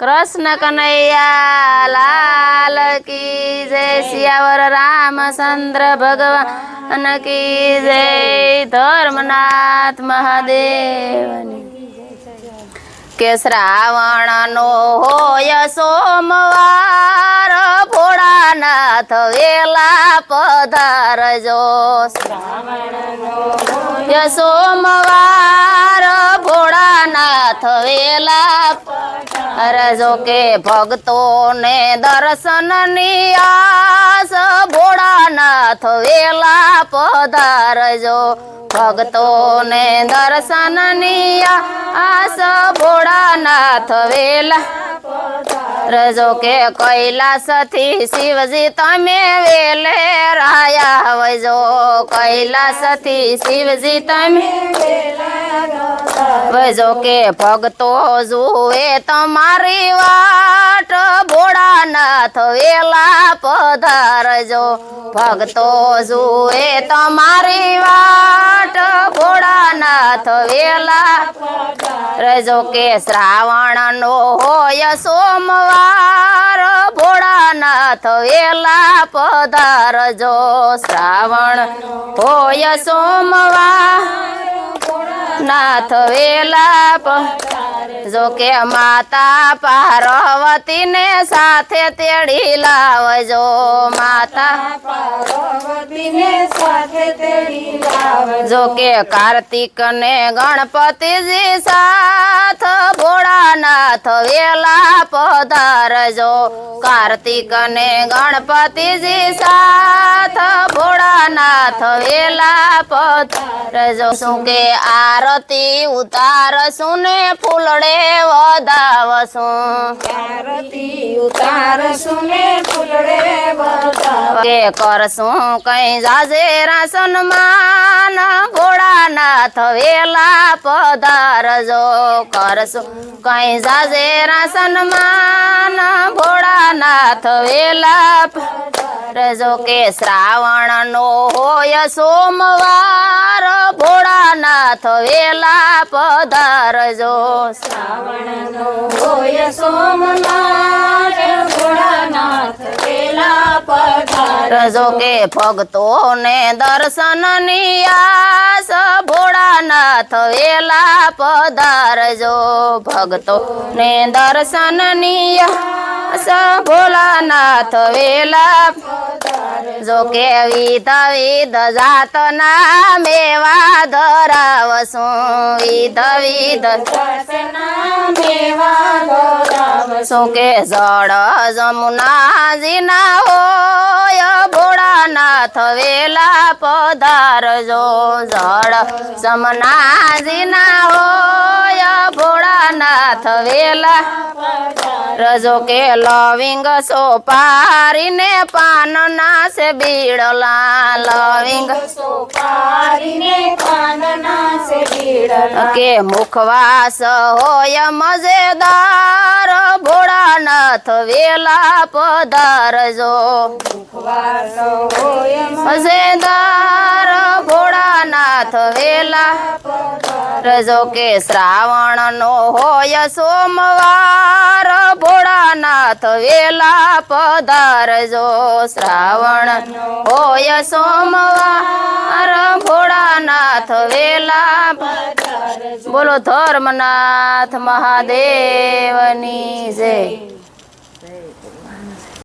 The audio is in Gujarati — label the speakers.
Speaker 1: કૃષ્ણ કનૈયા, લાલ કી જય સિયાવર રામચંદ્ર ભગવાન કી જય, ધર્મનાથ મહાદેવની કે શ્રાવણ નો હોય સોમવાર ભોળાનાથ વેલા પધારજો. સોમવાર ભોળાનાથ વેલા રજો કે ભક્તોને દર્શનની આસ ભોળાનાથ વેલા પધારજો. ભક્તોને દર્શનની આસ ભોળાનાથ વેલા રજો કે કૈલાસથી શિવજી તમે વેલે રાયા વજો. કૈલાસથી શિવજી તમે વજો કે ભગતો જુએ તમારી વાટ. ભોળાનાથ વેલા પધારજો. ભગતો જુએ તમારી વાટ. ભોળાનાથ વેલા. રજો કે શ્રાવણ નો હોય સોમવાર. ભોળાનાથ વેલા પધારજો. શ્રાવણ હોય સોમવાર. નાથ વેલા પ- જો કે માતા પાર્વતીને સાથે તેડી લાવજો. માતા
Speaker 2: પાર્વતીને સાથે તેડી લાવજો.
Speaker 1: જો કે કાર્તિક ને ગણપતિજી સાથ ભોળાનાથ વેલા પધારજો. કાર્તિક ને ગણપતિજી સાથ ભોળાનાથ વેલા પધારજો. શું કે આરતી ઉતારશું ને ફૂલડે વધાવશું
Speaker 2: આરતી ઉતારશું ને ફૂલડે.
Speaker 1: કે કરશું કઈ જાજેરા સન્માન ભોળાનાથ વેલા પધારજો કરશું કઈ જાજેરા સન્માન ભોળાનાથ વેલા પધારજો કે શ્રાવણ નો હોય સોમવાર. ભોળાનાથ વેલા પધારજો.
Speaker 2: શ્રાવણનો હોય સોમવાર. ભોળાનાથ વેલા પધાર
Speaker 1: રજો કે દર્શનની આસ ભોળાનાથ વેલા પધારજો. ભક્તોને દર્શનની આસ ભોળાનાથ વેલા. જો કે વિધ વિધ જાતના મેવા ધરાવશું. વિધ વિધ. શું કે જળ જમુનાજીના હોય ભોળાનાથ વેલા પધારજો જળ જમનાજીના હોય ભોળાનાથ વેલા. રજો કે લવિંગ સોપારીને પાનના છે બીડલા. લવિંગ
Speaker 2: સોપારીને પાનના સે બીડલા.
Speaker 1: કે મુખવાસ હોય મજેદાર ભોળાનાથ વેલા પધારજો
Speaker 2: મુખવાસ હોય
Speaker 1: મજેદાર ભોળાનાથ વેલા. રજો કે શ્રાવણ નો હોય સોમવાર. ભોળાનાથ વેલા પધારજો શ્રાવણ હોય સોમવાર. ભોળાનાથ વેલા બોલો ધર્મનાથ મહાદેવની જય.